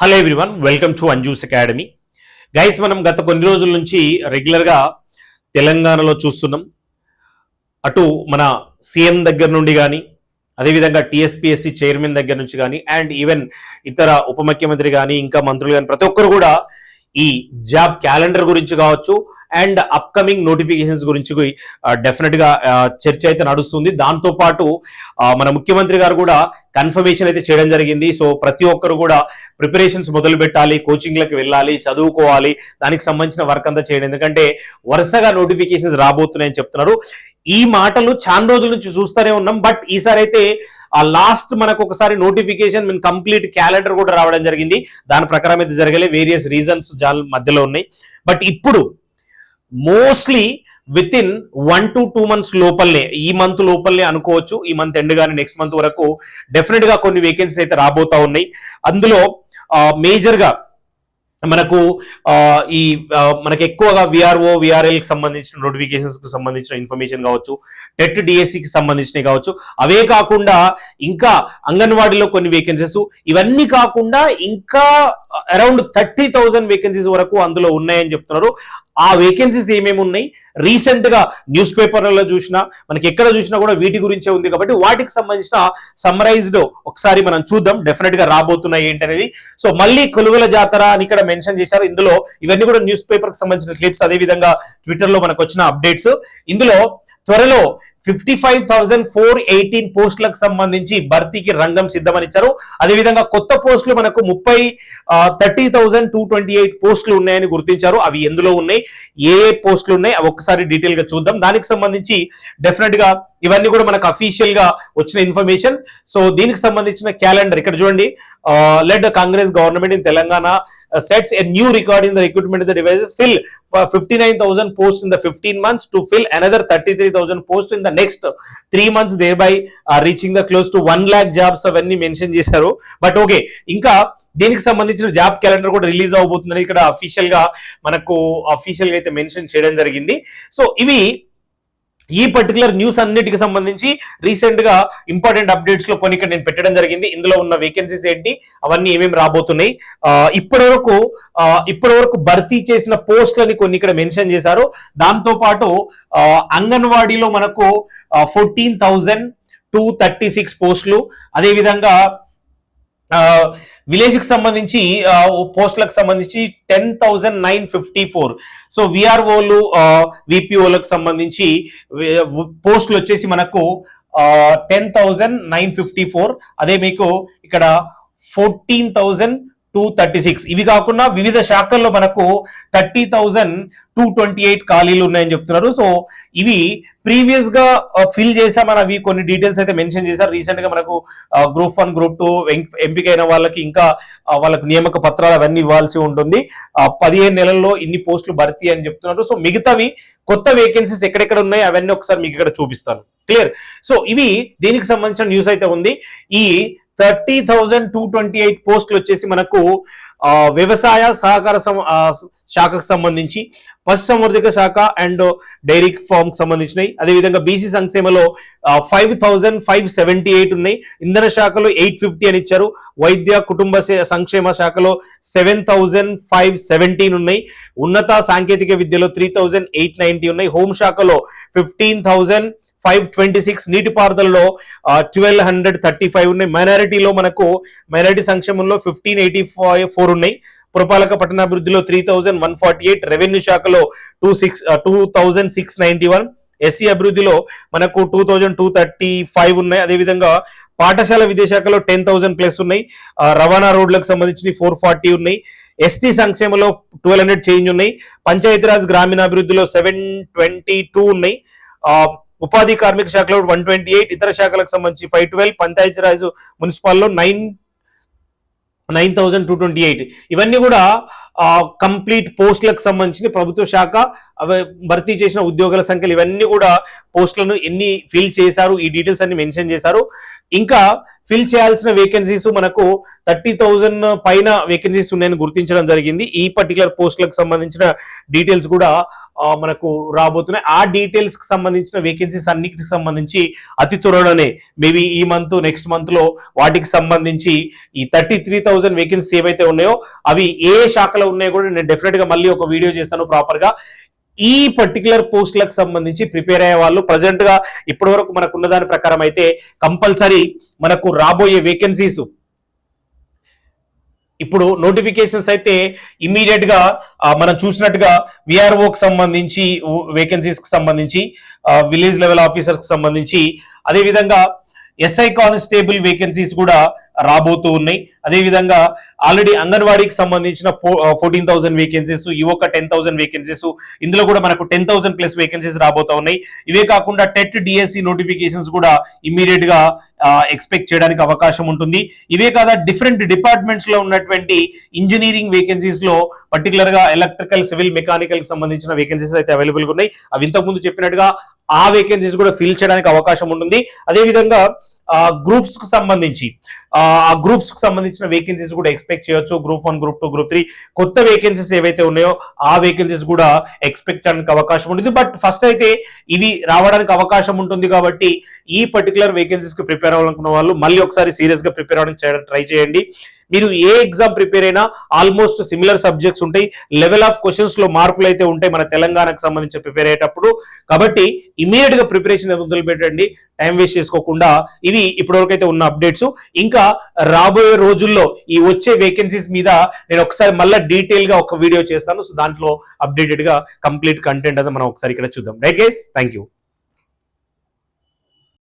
Hello everyone welcome to Anju's academy. Guys మనం గత కొన్ని రోజుల నుంచి రెగ్యులర్గా తెలంగాణలో చూస్తున్నాం. అటు మన సీఎం దగ్గర నుండి కానీ అదేవిధంగా టీఎస్పీఎస్సీ చైర్మన్ దగ్గర నుంచి కానీ అండ్ ఈవెన్ ఇతర ఉప ముఖ్యమంత్రి కానీ ఇంకా మంత్రులు కానీ ప్రతి ఒక్కరు కూడా ఈ జాబ్ క్యాలెండర్ గురించి కావచ్చు అండ్ అప్కమింగ్ నోటిఫికేషన్స్ గురించి డెఫినెట్గా చర్చ అయితే నడుస్తుంది. దాంతో పాటు మన ముఖ్యమంత్రి గారు కూడా కన్ఫర్మేషన్ అయితే చేయడం జరిగింది. సో ప్రతి ఒక్కరు కూడా ప్రిపరేషన్స్ మొదలు పెట్టాలి కోచింగ్లకు వెళ్ళాలి చదువుకోవాలి దానికి సంబంధించిన వర్క్ అంతా చేయడం. ఎందుకంటే వరుసగా నోటిఫికేషన్స్ రాబోతున్నాయని చెప్తున్నారు. ఈ మాటలు చాలా రోజుల నుంచి చూస్తూనే ఉన్నాం. బట్ ఈసారి అయితే ఆ లాస్ట్ మనకు ఒకసారి నోటిఫికేషన్ మీన్ కంప్లీట్ క్యాలెండర్ కూడా రావడం జరిగింది. దాని ప్రకారం అయితే జరగలే. వేరియస్ రీజన్స్ మధ్యలో ఉన్నాయి. బట్ ఇప్పుడు mostly within one to two months లోపలనే ఈ మంత్ లోపలనే అనుకోవచ్చు ఈ మంత్ ఎండ్ కానీ నెక్స్ట్ మంత్ వరకు డెఫినెట్గా కొన్ని వేకెన్సీస్ అయితే రాబోతా ఉన్నాయి. అందులో మేజర్గా మనకు ఈ మనకు ఎక్కువగా విఆర్ఓ విఆర్ఎల్కి సంబంధించిన నోటిఫికేషన్స్కి సంబంధించిన ఇన్ఫర్మేషన్ కావచ్చు టెట్ డిఎస్సికి సంబంధించినవి కావచ్చు అవే కాకుండా ఇంకా అంగన్వాడీలో కొన్ని వేకెన్సీస్ ఇవన్నీ కాకుండా ఇంకా అరౌండ్ థర్టీ థౌజండ్ వేకెన్సీస్ వరకు అందులో ఉన్నాయని చెప్తున్నారు. ఆ వేకెన్సీస్ ఏమేమి ఉన్నాయి? రీసెంట్గా న్యూస్ పేపర్లలో చూసినా మనకి ఎక్కడ చూసినా కూడా వీటి గురించే ఉంది కాబట్టి వాటికి సంబంధించిన సమ్మరైజ్డ్ ఒకసారి మనం చూద్దాం. డెఫినెట్గా రాబోతున్నాయి ఏంటనేది. సో మళ్ళీ కొలువుల జాతర అని ఇక్కడ మెన్షన్ చేశారు. ఇందులో ఇవన్నీ కూడా న్యూస్ పేపర్కి సంబంధించిన క్లిప్స్ అదే విధంగా ట్విట్టర్లో మనకు వచ్చిన అప్డేట్స్ ఇందులో త్వరలో fifty five thousand four eighteen పోస్టులకు సంబంధించి భర్తీకి రంగం సిద్ధమని ఇచ్చారు. అదేవిధంగా కొత్త పోస్టులు మనకు ముప్పై thirty thousand two twenty eight పోస్టులు ఉన్నాయని గుర్తించారు. అవి ఎందులో ఉన్నాయి? ఏ ఏ పోస్టులు ఉన్నాయి? అవి ఒక్కసారి డీటెయిల్గా చూద్దాం. దానికి సంబంధించి డెఫినెట్గా ఇవన్నీ కూడా మనకు అఫీషియల్గా వచ్చిన ఇన్ఫర్మేషన్ సో దీనికి సంబంధించిన క్యాలెండర్ ఇక్కడ చూడండి. Led Congress government in Telangana sets a new record in the recruitment of devices fill fifty nine thousand post in the fifteen months to fill another thirty three thousand post in the next three months thereby reaching the close to one lakh jobs అవన్నీ mention చేశారు. But okay ఇంకా దీనికి సంబంధించిన job calendar కూడా release అవబోతుందని ఇక్కడ అఫీషియల్గా మనకు అఫీషియల్గా అయితే మెన్షన్ చేయడం జరిగింది. సో ఇవి ఈ పర్టికులర్ న్యూస్ అన్నిటికి సంబంధించి రీసెంట్గా ఇంపార్టెంట్ అప్డేట్స్లో కొన్ని ఇక్కడ నేను పెట్టడం జరిగింది. ఇందులో ఉన్న వేకెన్సీస్ ఏంటి అవన్నీ ఏమేమి రాబోతున్నాయి. ఇప్పటి వరకు ఇప్పటి వరకు భర్తీ చేసిన పోస్టులని కొన్ని ఇక్కడ మెన్షన్ చేశారు. దాంతో పాటు అంగన్వాడీలో మనకు fourteen thousand two thirty six పోస్టులు. అదేవిధంగా విలేజ్కి సంబంధించి పోస్టులకు సంబంధించి ten thousand nine fifty four. So విఆర్ఓలు విపిఓలకు సంబంధించి పోస్టులు వచ్చేసి మనకు ten thousand nine fifty four. అదే మీకు ఇక్కడ fourteen thousand two thirty six. ఇవి కాకుండా వివిధ శాఖల్లో మనకు thirty thousand two twenty eight ఖాళీలు ఉన్నాయని చెప్తున్నారు. సో ఇవి ప్రీవియస్గా uh, ఫిల్ చేసామని అవి కొన్ని డీటెయిల్స్ అయితే మెన్షన్ చేశారు. రీసెంట్గా మనకు గ్రూప్ వన్ గ్రూప్ టూ ఎంపికైన వాళ్ళకి ఇంకా uh, వాళ్ళకు నియామక పత్రాలు అవన్నీ ఇవ్వాల్సి ఉంటుంది. పదిహేను నెలల్లో ఇన్ని పోస్టులు భర్తీ అని చెప్తున్నారు. సో మిగతావి కొత్త వేకెన్సీస్ ఎక్కడెక్కడ ఉన్నాయి అవన్నీ ఒకసారి మీకు ఇక్కడ చూపిస్తాను. క్లియర్ సో ఇవి దీనికి సంబంధించిన న్యూస్ అయితే ఉంది. ఈ thirty thousand two twenty eight పోస్టులు వచ్చేసి మనకు వ్యవసాయ సహకార సం- శాఖకు సంబంధించి పశుసంవర్ధక శాఖ అండ్ డైరీ ఫార్మ్ సంబంధించినవి అదేవిధంగా BC సంక్షేమలో five thousand five seventy eight ఉన్నాయి. ఇంధన శాఖలో ఎయిట్ ఫిఫ్టీ అని ఇచ్చారు. వైద్య కుటుంబ సంక్షేమ శాఖలో సెవెన్ థౌజండ్ ఫైవ్ సెవెంటీన్ ఉన్నాయి. ఉన్నత సాంకేతిక విద్యలో త్రీ థౌజండ్ ఎయిట్ నైన్టీ ఉన్నాయి. హోం శాఖలో fifteen thousand five twenty six నీటిపారుదలలో ట్వెల్వ్ హండ్రెడ్ థర్టీ ఫైవ్ ఉన్నాయి. మైనారిటీలో మనకు మైనారిటీ సంక్షేమంలో ఫిఫ్టీన్ ఎయిటీ ఫైవ్ ఫోర్ ఉన్నాయి. పురపాలక పట్టణాభివృద్ధిలో three thousand one forty eight revenue శాఖలో two six two thousand six ninety one. SC అభివృద్ధిలో మనకు two thousand two thirty five ఉన్నాయి. అదేవిధంగా పాఠశాల విద్యాశాఖలో టెన్ థౌజండ్ ప్లస్ ఉన్నాయి. రవాణా రోడ్లకు సంబంధించి ఫోర్ ఫార్టీ ఉన్నాయి. ఎస్టీ సంక్షేమంలో ట్వెల్వ్ హండ్రెడ్ చేంజ్ ఉన్నాయి. పంచాయతీరాజ్ గ్రామీణాభివృద్ధిలో సెవెన్ ట్వంటీ టూ ఉన్నాయి. ఉపాధి కార్మిక శాఖలో వన్ ట్వంటీ ఎయిట్ ఇతర శాఖలకు సంబంధించి five twelve Panchayati Raj మున్సిపాల్లో nine nine thousand two twenty eight. ఇవన్నీ కూడా కంప్లీట్ పోస్టులకు సంబంధించి ప్రభుత్వ శాఖ భర్తీ చేసిన ఉద్యోగుల సంఖ్యలు ఇవన్నీ కూడా పోస్టులను ఎన్ని ఫిల్ చేశారు ఈ డీటెయిల్స్ అన్ని మెన్షన్ చేశారు. ఇంకా ఫిల్ చేయాల్సిన వేకెన్సీస్ మనకు థర్టీ థౌజండ్ పైన వేకెన్సీస్ ఉన్నాయని గుర్తించడం జరిగింది. ఈ పర్టికులర్ పోస్టులకు సంబంధించిన డీటెయిల్స్ కూడా మనకు రాబోతున్నాయి. ఆ డీటెయిల్స్కి సంబంధించిన వేకెన్సీస్ అన్నిటికి సంబంధించి అతి త్వరలోనే మేబీ ఈ మంత్ నెక్స్ట్ మంత్లో వాటికి సంబంధించి ఈ థర్టీ త్రీ థౌసండ్ వేకెన్సీ ఏవైతే ఉన్నాయో అవి ఏ శాఖలో ఉన్నాయో కూడా నేను డెఫినెట్గా మళ్ళీ ఒక వీడియో చేస్తాను ప్రాపర్గా. ఈ పర్టికులర్ పోస్టులకు సంబంధించి ప్రిపేర్ అయ్యే వాళ్ళు ప్రజెంట్గా ఇప్పటి వరకు మనకు దాని ప్రకారం అయితే కంపల్సరీ మనకు రాబోయే వేకెన్సీస్ ఇప్పుడు నోటిఫికేషన్స్ అయితే ఇమీడియట్గా మనం చూసినట్టుగా విఆర్ఓకి సంబంధించి వేకెన్సీస్కి సంబంధించి విలేజ్ లెవెల్ ఆఫీసర్స్కి సంబంధించి అదేవిధంగా ఎస్ఐ కానిస్టేబుల్ వేకెన్సీస్ కూడా రాబోతూ ఉన్నాయి. అదేవిధంగా ఆల్రెడీ అంగన్వాడీకి సంబంధించిన ఫోర్టీన్ థౌసండ్ వేకెన్సీస్ ఈ ఒక్క టెన్ థౌసండ్ వేకెన్సీస్ ఇందులో కూడా మనకు టెన్ థౌసండ్ ప్లస్ వేకెన్సీస్ రాబోతా ఉన్నాయి. ఇవే కాకుండా టెట్ డిఎస్సి నోటిఫికేషన్స్ కూడా ఇమీడియట్గా ఎక్స్పెక్ట్ చేయడానికి అవకాశం ఉంటుంది. ఇవే కాదా డిఫరెంట్ డిపార్ట్మెంట్స్లో ఉన్నటువంటి ఇంజనీరింగ్ వేకెన్సీస్లో పర్టికులర్గా ఎలక్ట్రికల్ సివిల్ మెకానికల్కి సంబంధించిన వేకెన్సీస్ అయితే అవైలబుల్గా ఉన్నాయి. అవి ఇంతకు ముందు చెప్పినట్టుగా ఆ వేకెన్సీస్ కూడా ఫిల్ చేయడానికి అవకాశం ఉంటుంది. అదేవిధంగా గ్రూప్స్కు సంబంధించి. ఆ గ్రూప్స్కు సంబంధించిన వేకెన్సీస్ కూడా ఎక్స్పెక్ట్ చేయొచ్చు. Group one group two group three కొత్త వేకెన్సీస్ ఏవైతే ఉన్నాయో ఆ వేకెన్సీస్ కూడా ఎక్స్పెక్ట్ చేయడానికి అవకాశం ఉంటుంది. బట్ ఫస్ట్ అయితే ఇవి రావడానికి అవకాశం ఉంటుంది కాబట్టి ఈ పర్టికులర్ వేకెన్సీస్కి ప్రిపేర్ అవ్వాలనుకున్న వాళ్ళు మళ్ళీ ఒకసారి సీరియస్గా ప్రిపేర్ అవ్వడానికి ట్రై చేయండి. మీరు ఏ ఎగ్జామ్ ప్రిపేర్ అయినా ఆల్మోస్ట్ సిమిలర్ సబ్జెక్ట్స్ ఉంటాయి. లెవెల్ ఆఫ్ క్వశ్చన్స్లో మార్పులు అయితే ఉంటాయి మన తెలంగాణకు సంబంధించి ప్రిపేర్ అయ్యేటప్పుడు. కాబట్టి ఇమీడియట్గా ప్రిపరేషన్ మొదలు పెట్టండి టైం వేస్ట్ చేసుకోకుండా ఇవి ఇప్పటివరకు అయితే ఉన్న అప్డేట్స్. ఇంకా రాబోయే రోజుల్లో ఈ వచ్చే వేకెన్సీస్ మీద నేను ఒకసారి మళ్ళీ డీటెయిల్గా ఒక వీడియో చేస్తాను. సో దాంట్లో అప్డేటెడ్గా కంప్లీట్ కంటెంట్ అది మనం ఒకసారి ఇక్కడ చూద్దాం. Right guys thank you